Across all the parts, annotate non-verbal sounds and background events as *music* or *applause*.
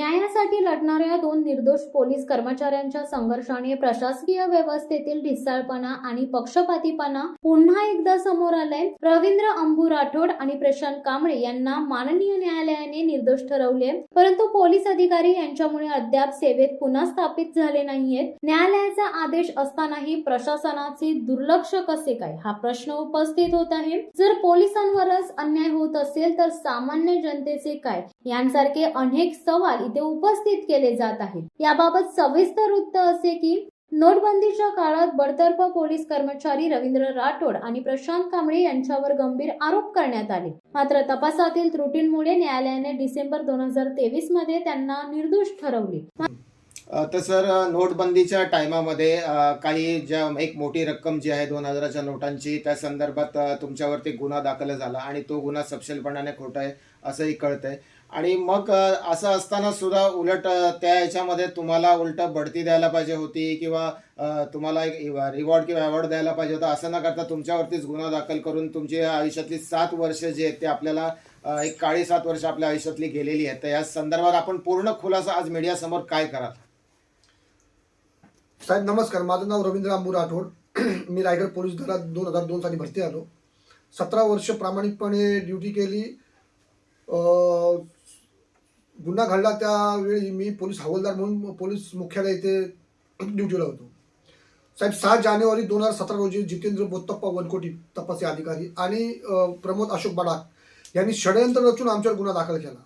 न्यायासाठी लढणाऱ्या दोन निर्दोष पोलीस कर्मचाऱ्यांच्या संघर्षाने प्रशासकीय व्यवस्थेतील ढिसाळपणा आणि पक्षपातीपणा पुन्हा एकदा समोर आलाय. रवींद्र अंबू राठोड आणि प्रशांत कांबळे यांना माननीय न्यायालयाने निर्दोष ठरवले. परंतु पोलीस अधिकारी यांच्यामुळे अद्याप सेवेत पुन्हा स्थापित झाले नाहीयेत. न्यायालयाचा आदेश असतानाही प्रशासनाचे दुर्लक्ष कसे काय? हा प्रश्न उपस्थित होत आहे. जर पोलिसांवरच अन्याय होत असेल तर सामान्य जनतेचे काय? यांसारखे अनेक सवाल ते उपस्थित केले जात आहेत. याबाबत सविस्तर वृत्त असे की नोटबंदीच्या काळात बडतर्फ पोलीस कर्मचारी रवींद्र राठोड आणि प्रशांत कांबळे यांच्यावर गंभीर आरोप करण्यात आले. मात्र तपासातील त्रुटींमुळे न्यायालयाने डिसेंबर दोन हजार तेवीसमध्ये त्यांना निर्दोष ठरवले. तर सर नोटबंदीच्या टायमामध्ये काही ज्या एक मोठी रक्कम जी आहे दोन हजाराच्या नोटांची त्या संदर्भात तुमच्यावरती गुन्हा दाखल झाला आणि तो गुन्हा सपशेलपणाने खोटा आहे असंही कळतंय. आणि मग असं असताना सुद्धा उलट त्या याच्यामध्ये तुम्हाला उलट बढती द्यायला पाहिजे होती किंवा तुम्हाला एक रिवॉर्ड किंवा अवॉर्ड द्यायला पाहिजे होता असं न करता तुमच्यावरतीच गुन्हा दाखल करून तुमची आयुष्यातली सात वर्ष जी आहेत ते आपल्याला एक काळी सात वर्ष आपल्या आयुष्यातली गेलेली आहेत. तर या संदर्भात आपण पूर्ण खुलासा आज मीडियासमोर काय कराल? साहेब नमस्कार. माझं नाव रवींद्र आंबू राठोड. *clears throat* मी रायगड पोलीस दलात दोन हजार दोन साली भरती आलो. सतरा वर्ष प्रामाणिकपणे ड्युटी केली. गुन्हा घडला त्यावेळी मी पोलीस हवालदार म्हणून पोलीस मुख्यालय इथे ड्युटीला होतो. साहेब सहा जानेवारी दोन हजार सतरा रोजी जितेंद्र बोत्तप्पा वनकोटी तपासी अधिकारी आणि प्रमोद अशोक बडाक यांनी षडयंत्र रचून आमच्यावर गुन्हा दाखल केला.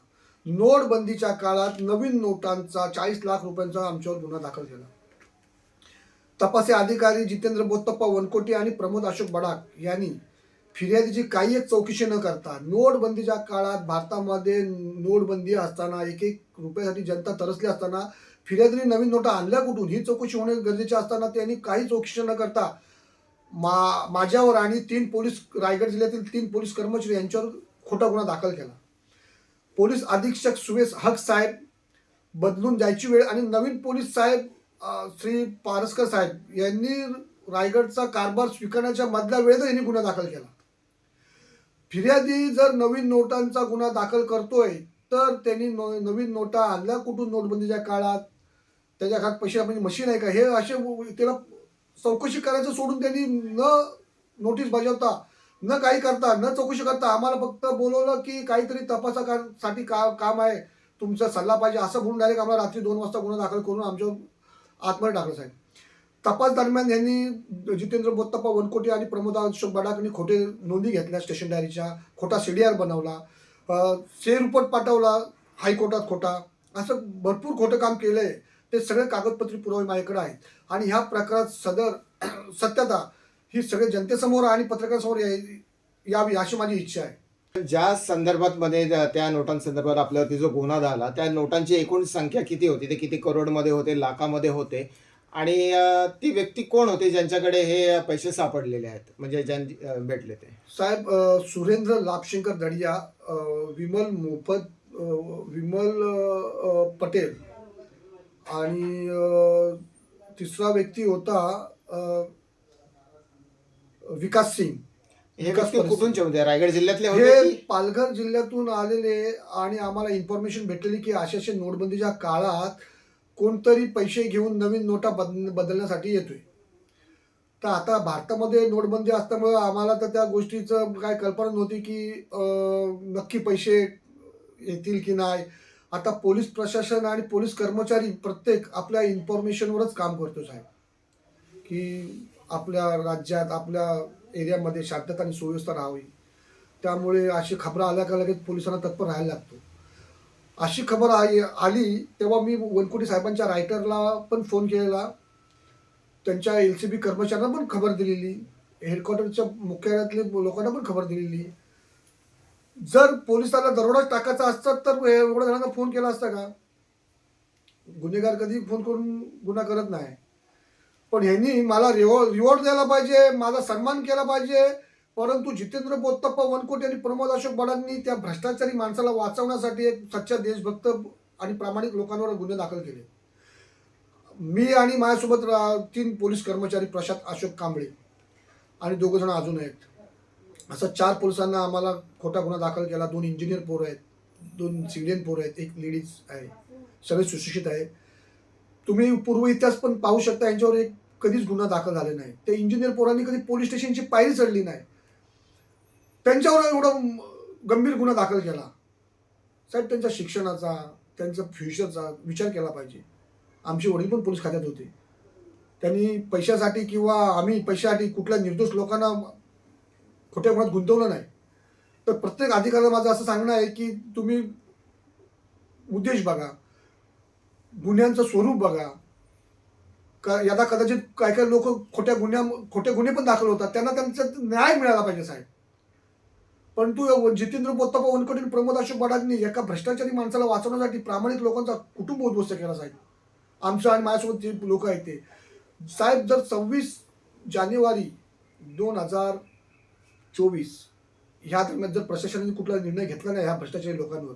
नोटबंदीच्या काळात नवीन नोटांचा चाळीस लाख रुपयांचा आमच्यावर गुन्हा दाखल केला. तपासी अधिकारी जितेंद्र बोत्तप्पा वनकोटी आणि प्रमोद अशोक बडाक यांनी फिर्यादीची काही एक चौकशी न करता नोटबंदीच्या काळात भारतामध्ये नोटबंदी असताना एक एक रुपयासाठी जनता तरसली असताना फिर्यादीने नवीन नोटा आणल्या कुठून? ही चौकशी होणे गरजेचे असताना त्यांनी काही चौकशी न करता मा माझ्यावर आणि तीन पोलीस रायगड जिल्ह्यातील तीन पोलीस कर्मचारी यांच्यावर खोटा गुन्हा दाखल केला. पोलीस अधीक्षक सुवेश हक साहेब बदलून जायची वेळ आणि नवीन पोलीस साहेब श्री पारसकर साहेब यांनी रायगडचा कारभार स्वीकारण्याच्या मधल्या वेळेतच यांनी गुन्हा दाखल केला. फिर्यादी जर नवीन नोटांचा गुन्हा दाखल करतोय तर त्यांनी नो- नवीन नोटा आणल्या कुठून नोटबंदीच्या काळात? त्याच्या हातात पैसे म्हणजे मशीन आहे का? हे असे त्याला चौकशी करायचं सोडून त्यांनी न नोटीस बजावता न काही करता न चौकशी करता आम्हाला फक्त बोलवलं की काहीतरी तपासासाठी का काम आहे तुमचा सल्ला पाहिजे असं म्हणून डायरेक्ट आम्हाला रात्री दोन वाजता गुन्हा दाखल करून आमच्या आतमध्ये टाकलं साहेब. तपास दरम्यान यांनी जितेंद्र बोत्तप्पा वनकोटी आणि प्रमोद अशोक बडाक यांनी खोटे नोंदी घेतल्या. स्टेशन डायरीच्या खोटा सी डी आर बनवला से रिपोर्ट पाठवला हायकोर्टात खोटा. असं भरपूर खोटं काम केलं आहे ते सगळे कागदपत्री पुरावे माझ्याकडे आहेत. आणि ह्या प्रकारात सदर *clears throat* सत्यता ही सगळे जनतेसमोर आणि पत्रकारांसमोर यावी- अशी माझी इच्छा आहे. ज्या संदर्भात मध्ये ज्या- त्या नोटांसंदर्भात आपल्यावरती जो गुन्हा झाला त्या नोटांची एकूण संख्या किती होती? ते किती करोडमध्ये होते लाखामध्ये होते? आणि ती व्यक्ती कोण होते ज्यांच्याकडे हे पैसे सापडलेले आहेत? म्हणजे ज्यां भेटले ते. साहेब सुरेंद्र लाभशंकर दडिया विमल मोफत विमल पटेल आणि तिसरा व्यक्ती होता विकास सिंग. हे होते रायगड जिल्ह्यातले हे पालघर जिल्ह्यातून आलेले आणि आम्हाला इन्फॉर्मेशन भेटलेली की अशा नोटबंदीच्या काळात कोणतरी पैसे घेऊन नवीन नोटा बद बदलण्यासाठी येतोय. तर आता भारतामध्ये नोटबंदी असल्यामुळं आम्हाला तर त्या गोष्टीचं काय कल्पना नव्हती की नक्की पैसे येतील की नाही. आता पोलीस प्रशासन आणि पोलीस कर्मचारी प्रत्येक आपल्या इन्फॉर्मेशनवरच काम करतो साहेब. की आपल्या राज्यात आपल्या एरियामध्ये शांतता आणि सुव्यवस्था राहावी. त्यामुळे अशी खबरं आल्या का लगेच पोलिसांना तत्पर राहायला लागतो. अशी खबर आली आली तेव्हा मी वनकुटी साहेबांच्या रायटरला पण फोन केलेला. त्यांच्या एल सी बी कर्मचाऱ्यांना पण खबर दिलेली. हेडक्वार्टरच्या मुख्यालयातले लोकांना पण खबर दिलेली. जर पोलिसांना दरोडाच टाकायचा असतात तर हे एवढ्या जणांना फोन केला असता का? गुन्हेगार कधी फोन करून गुन्हा करत नाही. पण ह्यांनी मला रिवॉर्ड रिवॉर्ड द्यायला पाहिजे माझा सन्मान केला पाहिजे परंतु जितेंद्र बोत्तप्पा वनकोटे आणि प्रमोद अशोक बडांनी त्या भ्रष्टाचारी माणसाला वाचवण्यासाठी एक सच्चा देशभक्त आणि प्रामाणिक लोकांवर गुन्हे दाखल केले. मी आणि माझ्यासोबत रा- तीन पोलीस कर्मचारी प्रशांत अशोक कांबळे आणि दोघं जण अजून आहेत. असं चार पोलिसांना आम्हाला खोटा गुन्हा दाखल केला. दोन इंजिनियर पोरं आहेत दोन सिव्हिलियन पोरं आहेत एक लेडीज आहे. सगळे सुशिक्षित आहे तुम्ही पूर्व इतिहास पण पाहू शकता यांच्यावर एक कधीच गुन्हा दाखल झाले नाही. ते इंजिनियर पोरांनी कधी पोलीस स्टेशनची पायरी चढली नाही. त्यांच्यावर एवढं गंभीर गुन्हा दाखल केला. साहेब त्यांच्या शिक्षणाचा त्यांचा फ्युचरचा विचार केला पाहिजे. आमचे वडील पण पोलीस खात्यात होते. त्यांनी पैशासाठी किंवा आम्ही पैशासाठी कुठल्या निर्दोष लोकांना खोट्या गुणात गुंतवलं नाही. तर प्रत्येक अधिकाऱ्याला माझं असं सांगणं आहे की तुम्ही उद्देश बघा. गुन्ह्यांचं स्वरूप बघा. का यदा कदाचित काही काही लोक खोट्या गुन्ह्या खोटे गुन्हे पण दाखल होतात. त्यांना त्यांचा न्याय मिळाला पाहिजे साहेब. परंतु जितेंद्र बोत्तापा वनकडील प्रमोद अशोक बडाजनी एका भ्रष्टाचारी माणसाला वाचवण्यासाठी प्रामाणिक लोकांचा कुटुंब उद्ध्वस्त केला साहेब. आमचं आणि माझ्यासोबत जे लोक आहेत ते. साहेब जर सव्वीस जानेवारी दोन हजार चोवीस ह्या दरम्यान जर प्रशासनाने कुठला निर्णय घेतला नाही ह्या भ्रष्टाचारी लोकांवर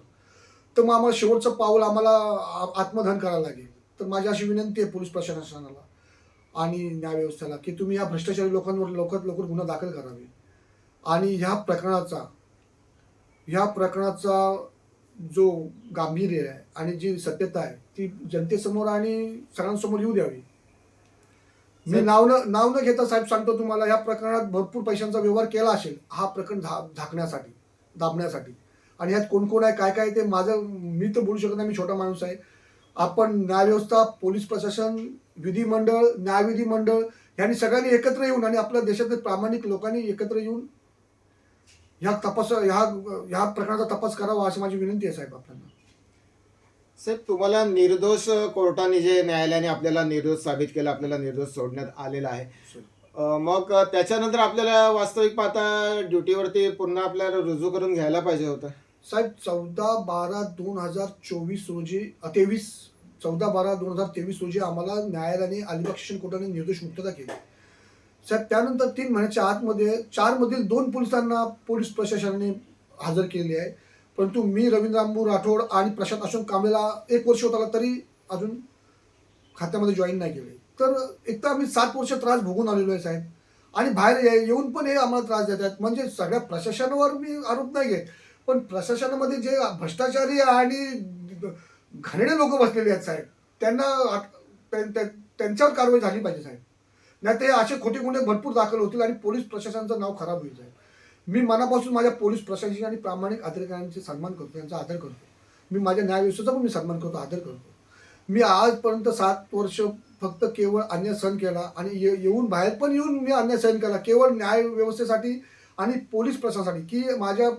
तर मग आम्हाला शेवटचं पाऊल आम्हाला आ- आत्मदहन करायला लागेल. तर माझी अशी विनंती आहे पोलीस प्रशासनाला आणि न्यायव्यवस्थेला की तुम्ही या भ्रष्टाचारी लोकांवर लवकरात लवकर गुन्हा दाखल करावे. आणि ह्या प्रकरणाचा ह्या प्रकरणाचा जो गांभीर्य आहे आणि जी सत्यता आहे ती जनतेसमोर आणि सगळ्यांसमोर येऊ द्यावी. मी नाव न नाव न घेता साहेब सांगतो तुम्हाला ह्या प्रकरणात भरपूर पैशांचा व्यवहार केला असेल हा प्रकरण झा झाकण्यासाठी दाबण्यासाठी. आणि यात कोण कोण आहे काय काय ते माझं मी तर बोलू शकत नाही मी छोटा माणूस आहे. आपण न्यायव्यवस्था पोलीस प्रशासन विधिमंडळ न्यायविधी मंडळ यांनी सगळ्यांनी एकत्र येऊन आणि आपल्या देशातील प्रामाणिक लोकांनी एकत्र येऊन ह्या तपास ह्या ह्या प्रकरणाचा तपास करावा अशी माझी विनंती आहे साहेब आपल्याला. साहेब तुम्हाला निर्दोष कोर्टाने जे न्यायालयाने आपल्याला निर्दोष साबित केलं आपल्याला निर्दोष सोडण्यात आलेलं आहे. मग त्याच्यानंतर आपल्याला वास्तविक पाहता ड्युटीवरती पुन्हा आपल्याला रुजू करून घ्यायला पाहिजे होतं? साहेब चौदा बारा दोन हजार चोवीस रोजी तेवीस चौदा बारा दोन हजार तेवीस रोजी आम्हाला न्यायालयाने अलिबाग सेशन कोर्टाने निर्दोष मुक्तता केली. साहेब त्यानंतर तीन महिन्याच्या आतमध्ये चारमधील दोन पोलिसांना पोलीस प्रशासनाने हजर केली आहे. परंतु मी रवींद्र आंबू राठोड आणि प्रशांत अशोक कांबळेला एक वर्ष होत आला तरी अजून खात्यामध्ये जॉईन नाही केले. तर एक तर आम्ही सात वर्ष त्रास भोगून आलेलो आहे साहेब. आणि बाहेर येऊन पण हे आम्हाला त्रास देतात म्हणजे सगळ्या प्रशासनावर मी आरोप नाही घेत. पण प्रशासनामध्ये जे भ्रष्टाचारी आणि घाणेडे लोक बसलेले आहेत साहेब त्यांना त्यां- त्या- त्यांच्यावर कारवाई झाली पाहिजे साहेब. नाही ते असे खोटे गुन्हे भरपूर दाखल होतील आणि पोलीस प्रशासनाचं नाव खराब होईल साहेब. मी मनापासून माझ्या पोलीस प्रशासन आणि प्रामाणिक अधिकाऱ्यांचे सन्मान करतो त्यांचा आदर करतो. मी माझ्या न्यायव्यवस्थेचा पण मी सन्मान करतो आदर करतो. मी आजपर्यंत सात वर्ष फक्त केवळ अन्याय सहन केला आणि ये- येऊन बाहेर पण येऊन मी अन्याय सहन केला. केवळ न्याय व्यवस्थेसाठी आणि पोलीस प्रशासनासाठी की माझ्या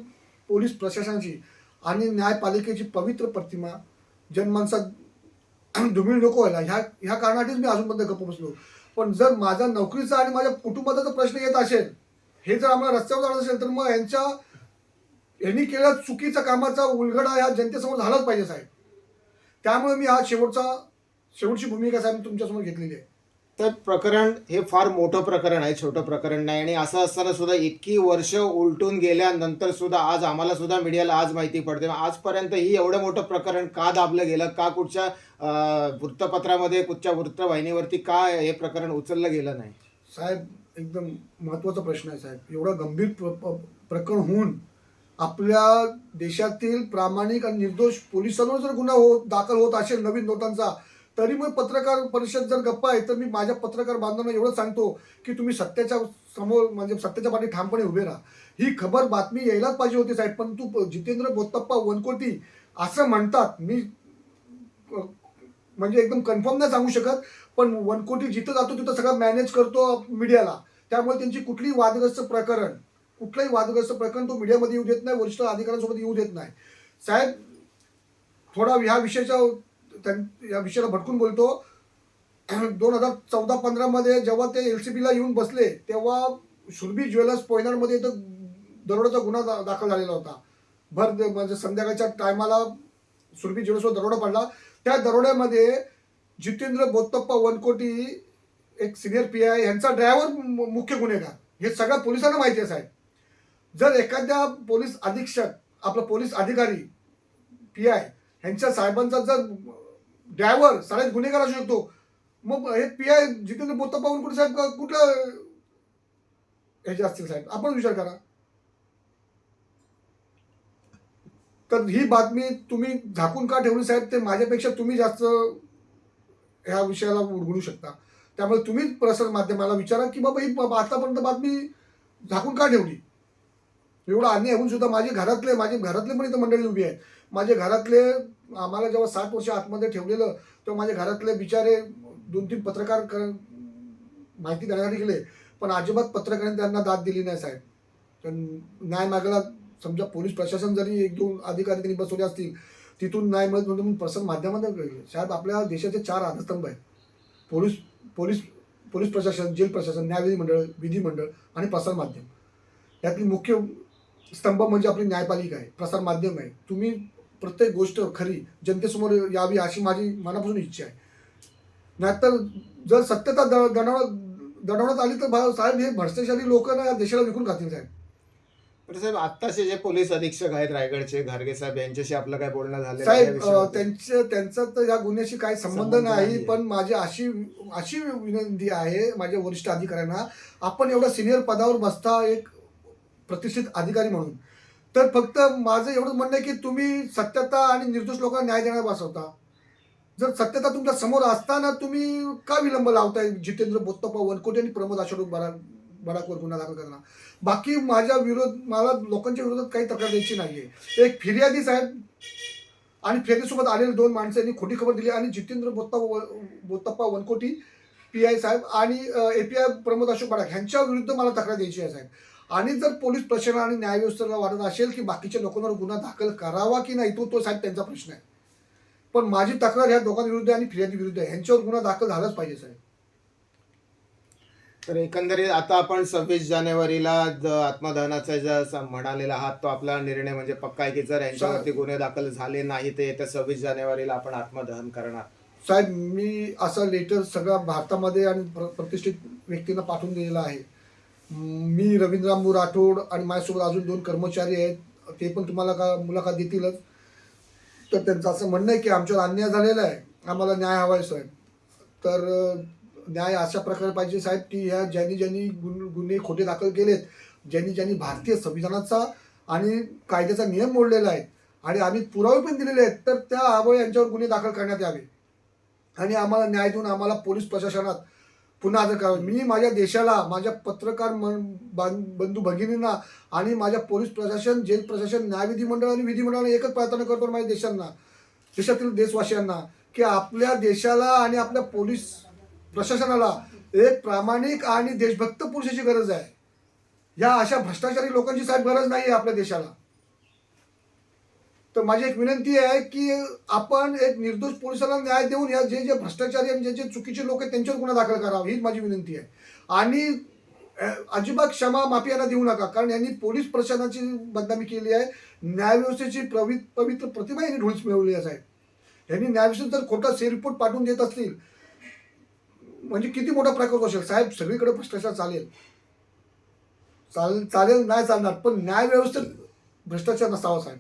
पोलीस प्रशासनाची आणि न्यायपालिकेची पवित्र प्रतिमा जनमानसात धुमिळ नको व्हायला. ह्या ह्या कारणासाठीच मी अजूनपर्यंत गप्प बसलो. पण जर माझ्या नोकरीचा आणि माझ्या कुटुंबाचा जर प्रश्न येत असेल हे जर आम्हाला रस्त्यावर जाणं असेल तर मग यांच्या यांनी केलेल्या चुकीचा कामाचा उलगडा ह्या जनतेसमोर झालाच पाहिजे साहेब. त्यामुळे मी हा शेवटचा शेवटची भूमिका साहेब तुमच्यासमोर घेतलेली आहे. तर प्रकरण हे फार मोठं प्रकरण आहे छोटं प्रकरण नाही. आणि असं असताना सुद्धा इतकी वर्ष उलटून गेल्यानंतर सुद्धा आज आम्हाला सुद्धा मीडियाला आज माहिती पडते. आजपर्यंत ही एवढं मोठं प्रकरण का दाबलं गेलं? का कुठच्या वृत्तपत्रामध्ये कुठच्या वृत्तवाहिनीवरती का हे प्रकरण उचललं गेलं नाही? साहेब एकदम महत्त्वाचा प्रश्न आहे साहेब. एवढा गंभीर प्र प्रकरण होऊन आपल्या देशातील प्रामाणिक आणि निर्दोष पोलिसांवर जर गुन्हा हो दाखल होत असेल नवीन नोटांचा तरी मग पत्रकार परिषद जर गप्पा आहे तर मी माझ्या पत्रकार बांधवांना एवढं सांगतो की तुम्ही सत्याच्या समोर म्हणजे सत्याच्या पाठी ठामपणे उभे राहा. ही खबर बातमी यायलाच पाहिजे होती साहेब परंतु तू जितेंद्र बोत्तप्पा वनकोटी असं म्हणतात मी म्हणजे एकदम कन्फर्म नाही सांगू शकत पण वनकोटी जिथं जातो तिथं सगळं मॅनेज करतो मीडियाला. त्यामुळे त्यांची कुठलीही वादग्रस्त प्रकरण कुठलंही वादग्रस्त प्रकरण तो मीडियामध्ये येऊ देत नाही वरिष्ठ अधिकाऱ्यांसोबत येऊ देत नाही. साहेब थोडा ह्या विषयाच्या या विषयाला भटकून बोलतो. *clears throat* दोन हजार चौदा पंधरामध्ये जेव्हा ते एल सी बीला येऊन बसले तेव्हा सुरभी ज्वेलर्स पोयनाडमध्ये इथं दरोड्याचा गुन्हा दा- दाखल झालेला होता. भर म्हणजे संध्याकाळच्या टायमाला सुरभी ज्वेलर्सवर दरोडा पडला. त्या दरोड्यामध्ये जितेंद्र बोत्तप्पा वनकोटी एक सिनियर पी आय यांचा ड्रायव्हर मुख्य गुन्हेगार. हे सगळ्या पोलिसांना माहिती आहे साहेब. जर एखाद्या पोलीस अधीक्षक आपला पोलीस अधिकारी पी आय ह्यांच्या साहेबांचा जर ड्रायव्हर सगळ्यात गुन्हेगार असू शकतो. मग हे पी आय जितेंद्र पाहुन कुठे साहेब का- कुठल्या ह्याचे असतील साहेब? आपण विचार करा. तर ही बातमी तुम्ही झाकून का ठेवली साहेब? ते माझ्यापेक्षा तुम्ही जास्त ह्या विषयाला उडगडू शकता. त्यामुळे तुम्हीच प्रसार माध्यमाला विचारा की बाबा ही आतापर्यंत बातमी झाकून का ठेवली? एवढं अन्याय होऊन सुद्धा माझे घरातले माझे घरातले पण इथं मंडळी उभी आहेत. माझे घरातले आम्हाला जेव्हा साठ वर्ष आतमध्ये ठेवलेलं तेव्हा माझ्या घरातले बिचारे दोन तीन पत्रकार कर माहिती देण्यासाठी गेले. पण अजिबात पत्रकारांनी त्यांना दाद दिली नाही साहेब. तर न्याय मागायला समजा पोलीस प्रशासन जरी एक दोन अधिकारी त्यांनी बसवले असतील तिथून न्याय मिळत म्हणून प्रसार माध्यमातून कळले साहेब आपल्या देशाचे चार आधारस्तंभ आहेत. पोलीस पोलीस पोलीस प्रशासन जेल प्रशासन न्यायविधी मंडळ विधिमंडळ आणि प्रसार माध्यम. यातली मुख्य स्तंभ म्हणजे आपली न्यायपालिका आहे प्रसार माध्यम आहे. तुम्ही प्रत्येक गोष्ट खरी जनतेसमोर यावी अशी माझी मनापासून इच्छा आहे. नाहीतर जर सत्यता द- दणावत दडवण्यात आली तर साहेब हे भ्रष्टाचारी लोक ना देशाला विकून खातील साहेब. पण साहेब आत्ताचे जे पोलीस अधीक्षक आहेत रायगडचे घारगे साहेब यांच्याशी आपलं काय बोलणं झालं साहेब त्यांचे त्यांचा तर या गुन्ह्याशी काही संबंध नाही. पण माझी अशी अशी विनंती आहे माझ्या वरिष्ठ अधिकाऱ्यांना आपण एवढ्या सिनियर पदावर बसता एक प्रतिष्ठित अधिकारी म्हणून. तर फक्त माझं एवढं म्हणणं आहे की तुम्ही सत्यता आणि निर्दोष लोकांना न्याय देण्याला बसवता. जर सत्यता तुमच्यासमोर असताना तुम्ही का विलंब लावताय जितेंद्र बोत्तप्पा वनकोटे आणि प्रमोद अशोक बरा बडाकवर गुन्हा दाखल करणार बाकी माझ्या विरोध मला लोकांच्या विरोधात काही तक्रार द्यायची नाहीये. एक फिर्यादी साहेब आणि फिर्यादीसोबत आलेले दोन माणसांनी खोटी खबर दिली आणि जितेंद्र बोत्ता बोत्तप्पा वनकोटी पी आय साहेब आणि A P I Pramod Ashok Badak ह्यांच्या विरुद्ध मला तक्रार द्यायची आहे साहेब. आणि जर पोलीस प्रशासन आणि न्यायव्यवस्थेला वाटत असेल की बाकीच्या लोकांवर गुन्हा दाखल करावा की नाही तो तो साहेब त्यांचा प्रश्न आहे. पण माझी तक्रार ह्या दोघांविरुद्ध आणि फिर्यादी विरुद्ध आहे. ह्यांच्यावर गुन्हा दाखल झालाच पाहिजे साहेब. तर एकंदरीत आता आपण सव्वीस जानेवारीला आत्मदहनाचा जो स- म्हणालेला आहात तो आपला निर्णय म्हणजे पक्का आहे की जर यांच्यावरती गुन्हे दाखल झाले नाही तर येत्या सव्वीस जानेवारीला आपण आत्मदहन करणार. साहेब मी असं लेटर सगळ्या भारतामध्ये आणि प्र प्रतिष्ठित व्यक्तींना पाठवून दिलेलं आहे. मी रवींद्रांबू राठोड आणि माझ्यासोबत अजून दोन कर्मचारी आहेत. ते पण तुम्हाला का मुलाखत देतीलच. तर त्यांचं असं म्हणणं आहे की आमच्यावर अन्याय झालेला आहे. आम्हाला न्याय हवा आहे साहेब. तर न्याय अशा प्रकारे पाहिजे साहेब की ह्या ज्यांनी ज्यांनी गुन गुन्हे खोटे दाखल केलेत ज्यांनी ज्यांनी भारतीय संविधानाचा आणि कायद्याचा नियम मोडलेला आहे आणि आम्ही पुरावे पण दिलेले आहेत तर त्या आबळ यांच्यावर गुन्हे दाखल करण्यात यावे. आणि आम्हाला न्याय देऊन आम्हाला पोलीस प्रशासनात पुन्हा आदर करावा मी माझ्या देशाला माझ्या पत्रकार मन बां- बंधू भगिनींना आणि माझ्या पोलीस प्रशासन जेल प्रशासन न्यायविधी मंडळ आणि विधिमंडळाने एकच प्रार्थना करतो माझ्या देशांना देशातील देशवासियांना की आपल्या देशाला आणि आपल्या पोलीस प्रशासनाला एक प्रामाणिक आणि देशभक्त पुरुषाची गरज आहे. या अशा भ्रष्टाचारी लोकांची साहेब गरज नाही आहे आपल्या देशाला. तर माझी एक विनंती आहे की आपण एक निर्दोष पोलिसांना न्याय देऊन या जे जे भ्रष्टाचारी आणि जे जे चुकीचे लोक आहेत त्यांच्यावर गुन्हा दाखल करावा हीच माझी विनंती आहे. आणि अजिबात क्षमा माफी यांना देऊ नका कारण यांनी पोलीस प्रशासनाची बदनामी केली आहे. न्यायव्यवस्थेची प्रवि पवित्र प्रतिमा यांनी ढोळीस मिळवली आहे साहेब. यांनी न्यायव्यवस्थेत जर खोटा से रिपोर्ट पाठवून देत असतील म्हणजे किती मोठा प्रकार असेल साहेब सगळीकडे भ्रष्टाचार चालेल. चाल चालेल नाही चालणार पण न्याय व्यवस्थेत भ्रष्टाचार नसावा साहेब.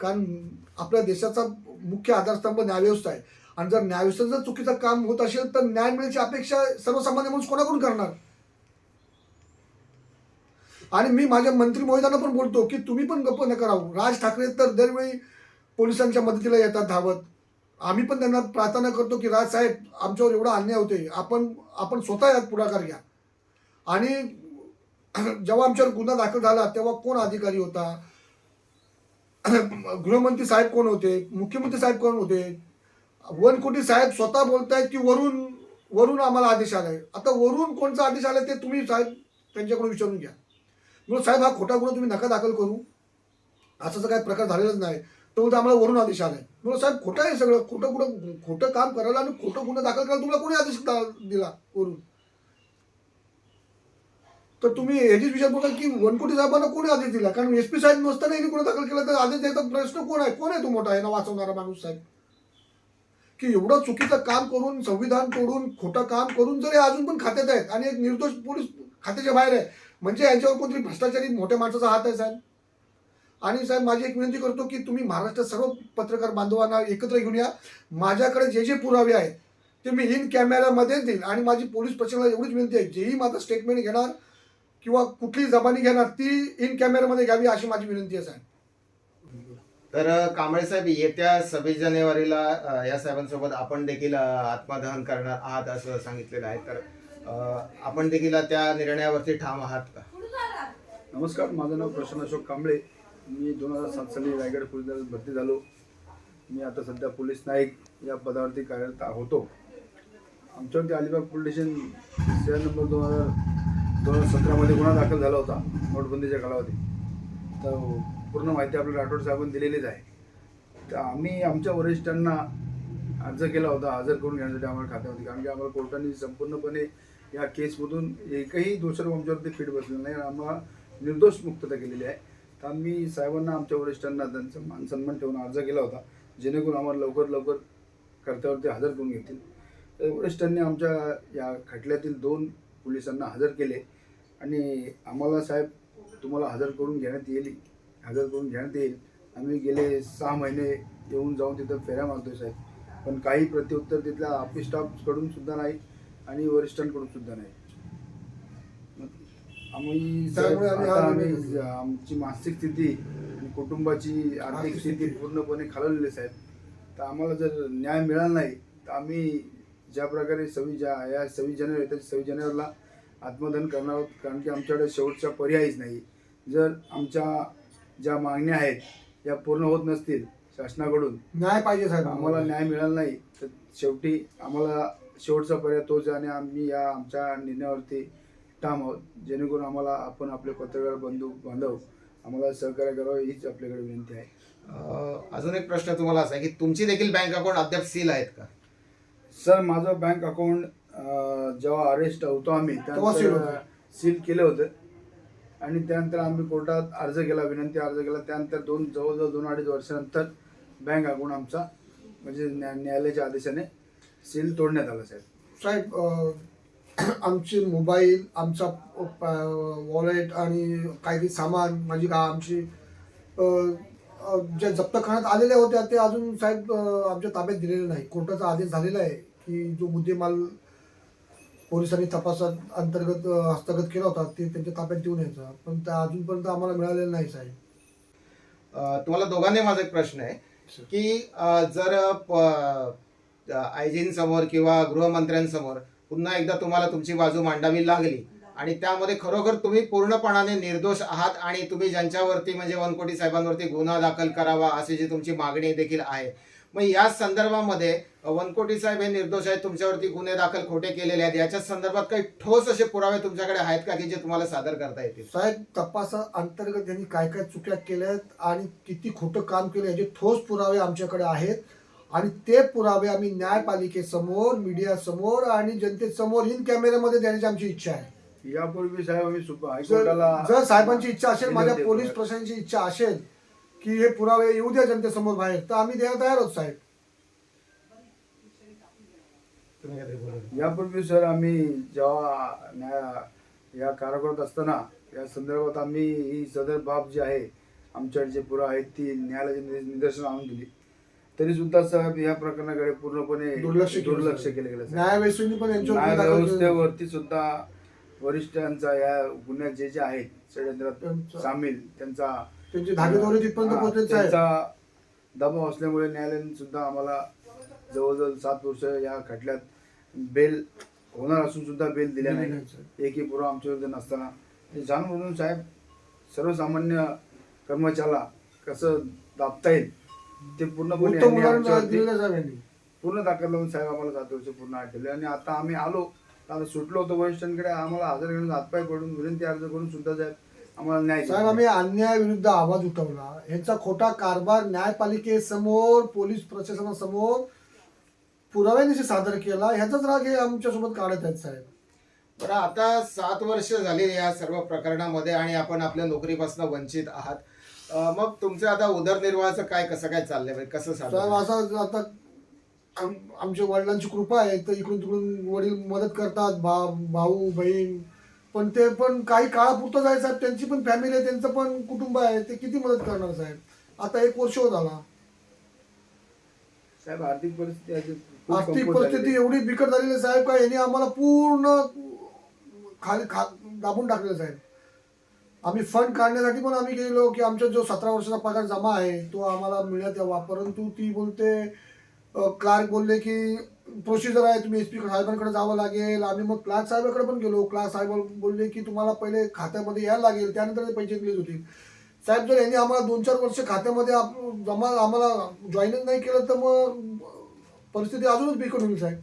कारण आपल्या देशाचा मुख्य आधारस्तंभ न्यायव्यवस्था आहे. आणि जर न्यायव्यवस्था जर चुकीचं काम होत असेल तर न्याय मिळण्याची अपेक्षा सर्वसामान्य माणूस कोणाकडून करणार? आणि मी माझ्या मंत्री महोदयांना पण बोलतो की तुम्ही पण गप्प न राहू हो. राज ठाकरे तर दरवेळी पोलिसांच्या मदतीला येतात धावत. आम्ही पण त्यांना प्रार्थना करतो की राज साहेब आमच्यावर एवढा अन्याय होते आपण आपण स्वतः यात पुढाकार घ्या. आणि *clears throat* जेव्हा आमच्यावर गुन्हा दाखल झाला तेव्हा कोण अधिकारी होता? *clears throat* गृहमंत्री साहेब कोण होते? मुख्यमंत्री साहेब कोण होते? वनकोटी साहेब स्वतः बोलतायत की वरून वरून आम्हाला आदेश आलाय. आता वरून कोणचा आदेश आलाय ते तुम्ही साहेब त्यांच्याकडून विचारून घ्या. म्हणून साहेब हा खोटा गुन्हा तुम्ही नका दाखल करू. असं तर प्रकार झालेलाच नाही. तो बोलतो आम्हाला वरून आदेश आलाय. म्हणून साहेब खोटं आहे सगळं. खोटं कुठं खोटं काम करायला आणि खोटं गुन्हा दाखल करायला तुम्हाला कोणी आदेश दिला वरून? तर तुम्ही ह्याचीच विचार बघा की वनकोटी साहेबांना कोणी आदेश दिला? कारण एस पी साहेब नसताना यांनी गुन्हा दाखल केला तर आदेश द्यायचा प्रश्न कोण आहे? कोण आहे तो मोठा आहे ना वाचवणारा माणूस साहेब? की एवढं चुकीचं काम करून संविधान तोडून खोटं काम करून जर हे अजून पण खात्यात आहेत आणि एक निर्दोष पोलीस खात्याच्या बाहेर आहे. म्हणजे यांच्यावर कोणतरी भ्रष्टाचारी मोठ्या माणसाचा हात आहे साहेब? आणि साहेब माझी एक विनंती करतो की तुम्ही महाराष्ट्रात सर्व पत्रकार बांधवांना एकत्र घेऊन या. माझ्याकडे जे जे पुरावे आहेत ते मी इन कॅमेऱ्यामध्येच देईल. आणि माझी पोलीस प्रशासनाला एवढीच विनंती आहे जेही माझं स्टेटमेंट घेणार किंवा कुठली जबानी घेणार ती इन कॅमेऱ्यामध्ये घ्यावी अशी माझी विनंती आहे साहेब. तर कांबळे साहेब येत्या सव्वीस जानेवारीला अ, या साहेबांसोबत आपण देखील अ, आत्मदहन करणार आहात असं सांगितलेलं आहे. तर अ, आपण देखील त्या निर्णयावरती ठाम आहात का? नमस्कार माझं नाव प्रशांत अशोक कांबळे. मी दोन हजार सात साली रायगड पोलीस दलात भरती झालो. मी आता सध्या पोलीस नाईक या पदावरती कार्यरत होतो आमच्यावरती अलिबाग पोलीस स्टेशन शेअर नंबर दोन हजार दोन हजार सतरामध्ये गुन्हा दाखल झाला होता नोटबंदीच्या कालावधी तर पूर्ण माहिती आपल्या राठोड साहेबांनी दिलेलीच आहे. तर आम्ही आमच्या वरिष्ठांना अर्ज केला होता हजर करून घेण्यासाठी आम्हाला खात्यामध्ये कारण की आम्हाला कोर्टाने संपूर्णपणे या केसमधून एकही दोषारोप आमच्यावरती फिट बसलेला नाही. आणि आम्हाला निर्दोष मुक्तता केलेली आहे. तर आम्ही साहेबांना आमच्या वरिष्ठांना त्यांचा मान सन्मान ठेवून अर्ज केला होता जेणेकरून आम्हाला लवकर लवकर कर्त्यावरती हजर करून घेतील. तर वरिष्ठांनी आमच्या या खटल्यातील दोन पोलिसांना हजर केले. आणि आम्हाला साहेब तुम्हाला हजर करून घेण्यात येईल. हजर करून घेण्यात येईल. आम्ही गेले सहा महिने येऊन जाऊन तिथं फेऱ्या मारतोय साहेब. पण काही प्रत्युत्तर तिथल्या ऑफिस स्टाफकडून सुद्धा नाही आणि वरिष्ठांकडून सुद्धा नाही. आम्ही त्यामुळे आम्ही. आमची मानसिक स्थिती आणि कुटुंबाची आर्थिक स्थिती. पूर्णपणे खालवलेली साहेब. तर आम्हाला जर न्याय मिळाला नाही तर आम्ही ज्या प्रकारे सव्वीस जा या सव्वीस जानेवारी त्या सव्वीस जानेवारीला आत्मदहन करणार आहोत कारण की आमच्याकडे शेवटचा पर्यायच नाही. जर आमच्या ज्या मागण्या आहेत या पूर्ण होत नसतील शासनाकडून न्याय पाहिजे साहेब आम्हाला न्याय मिळाला नाही तर शेवटी आम्हाला शेवटचा पर्याय तोच आहे आणि आम्ही या आमच्या निर्णयावरती ठाम आहोत. जेणेकरून आम्हाला आपण आपले पत्रकार बंधू बांधव आम्हाला सहकार्य करावं हीच आपल्याकडे विनंती आहे. अ, अजून एक प्रश्न तुम्हाला असा आहे की तुमची देखील बँक अकाउंट अद्याप सील आहेत का? सर माझं बँक अकाउंट जेव्हा अरेस्ट होतो आम्ही तेव्हा seal होतं. सील केलं होतं. आणि त्यानंतर आम्ही कोर्टात अर्ज केला विनंती अर्ज केला. त्यानंतर दोन जवळजवळ दोन अडीच वर्षानंतर बँक अकाउंट आमचा म्हणजे न्या न्यायालयाच्या आदेशाने सील तोडण्यात आला साहेब. साहेब अं, आमचे मोबाईल आमचा वॉलेट आणि काही सामान माझी का आमची अं, अं, ज्या जप्त करण्यात आलेल्या होत्या ते अजून साहेब अं, आमच्या ताब्यात दिलेले नाही. कोर्टाचा आदेश झालेला आहे. की जो मुद्देमाल पोलिसांनी तपासात अंतर्गत हस्तगत केला होता ते त्यांच्या ताब्यात देऊन यायचा. पण त्या अजूनपर्यंत आम्हाला मिळालेलं नाही साहेब. तुम्हाला दोघांनी माझा एक प्रश्न आहे की जर आयजींसमोर किंवा गृहमंत्र्यांसमोर पुन्हा एकदा तुम्हाला तुमची बाजू मांडावी लागली आणि त्यामध्ये खरोखर तुम्ही पूर्णपणाने निर्दोष आहात आणि तुम्ही ज्यांच्यावरती म्हणजे वनकोटी साहेबांवरती गुन्हा दाखल करावा अशी जी तुमची मागणी देखील आहे मग या संदर्भामध्ये वनकोटी साहेब हे निर्दोष आहेत तुमच्यावरती गुन्हे दाखल खोटे केलेले आहेत याच्या संदर्भात काही ठोस असे पुरावे तुमच्याकडे आहेत का की जे तुम्हाला सादर करता येतील? साहेब तपासा अंतर्गत यांनी काय काय चुक्या केल्यात आणि किती खोटं काम केलं याचे ठोस पुरावे आमच्याकडे आहेत. आणि ते पुरावे आम्ही न्यायपालिकेसमोर मीडियासमोर आणि जनतेसमोर इन कॅमेऱ्यामध्ये देण्याची आमची इच्छा आहे. यापूर्वी साहेब आम्ही सुप जर साहेबांची इच्छा असेल माझ्या पोलीस. प्रशासनाची इच्छा असेल की हे पुरावे येऊ द्या जनतेसमोर बाहेर तर आम्ही द्यायला तयार आहोत साहेब. यापूर्वी सर आम्ही जेव्हा या कारागृहात असताना या संदर्भात आम्ही ही सदर बाब जी आहे आमच्याकडे जे पुरा आहेत ती न्यायालयाच्या निद- निदर्शन आणून दिली तरी सुद्धा साहेब या प्रकरणाकडे पूर्णपणे दुर्लक्ष केलं दुर्लक्ष साहेब. केलं गेलं. न्यायव्यवस्थेने पण यांच्यावर न्याय गुन्हा दाखल केला. व्यवस्थेवरती सुद्धा वरिष्ठांचा या गुन्ह्यात जे जे आहेत षडयंत्रात त्यांचा- सामील त्यांचा त्यांची धागेदोरे तिथपर्यंत पोहोचले साहेब. त्यांचा दबाव असल्यामुळे न्यायालयाने सुद्धा आम्हाला जवळजवळ सात वर्ष या खटल्यात बेल होणार असून सुद्धा बेल दिल्या दिली नाही. एकही पुरावा आमच्याविरुद्ध नसताना. हे जाणून बुजून साहेब सर्वसामान्य कर्मचाऱ्याला कसं दाबता येईल ते पूर्णपणे उत्तम यांनी उदाहरण आमच्यावरती दिलेलं आहे साहेब यांनी. पूर्ण दाखल लावून साहेब आम्हाला सात वर्ष पूर्ण आठवले आणि आता आम्ही आलो आता सुटलो होतो वरिष्ठांकडे आम्हाला हजर घेऊन हातपाय पडून विनंती अर्ज करून सुद्धा साहेब आम्हाला न्याय. साहेब आम्ही अन्यायाविरुद्ध आवाज उठवला. यांचा खोटा कारभार न्यायपालिकेसमोर पोलीस प्रशासनासमोर पुराव्यानिशी सादर केला. ह्याचाच राग हे आमच्यासोबत काढत आहेत साहेब. बरं आता सात वर्ष झाली या सर्व प्रकरणामध्ये आणि आपण आपल्या नोकरीपासून वंचित आहात. अं, मग तुमचं आता उदरनिर्वाहाचं काय कसं काय चाललंय? म्हणजे कसं साहेब असं आता आम- आमच्या वडिलांची कृपा आहे. तर इकडून तिकडून वडील मदत करतात. भा भाऊ बहीण पण ते पण काही काळापुरतंच आहे साहेब. त्यांची पण फॅमिली आहे त्यांचं पण कुटुंब आहे. ते किती मदत करणार साहेब? आता एक वर्ष होत आला. साहेब आर्थिक परिस्थिती खूप आर्थिक कमकुवत झालेली परिस्थिती आहे. एवढी बिकट झालेली आहे साहेब का यांनी आम्हाला पूर्ण खाली खा दाबून टाकलेलं साहेब. आम्ही फंड काढण्यासाठी पण आम्ही गेलो की आमचा जो सतरा वर्षाचा पगार जमा आहे तो आम्हाला मिळण्यात यावा परंतु ती बोलते क्लार्क बोलले की प्रोसिजर आहे तुम्ही एस पी साहेबांकडे जावं लागेल. आम्ही मग क्लास साहेबाकडे पण गेलो. क्लास साहेब बोलले की तुम्हाला पहिले खात्यामध्ये यायला लागेल. त्यानंतर ते पैसे दिले होतील. साहेब जर यांनी आम्हाला दोन चार वर्ष खात्यामध्ये आप- जमा आम्हाला जॉईनच नाही केलं तर मग परिस्थिती अजूनच बिकट होईल साहेब.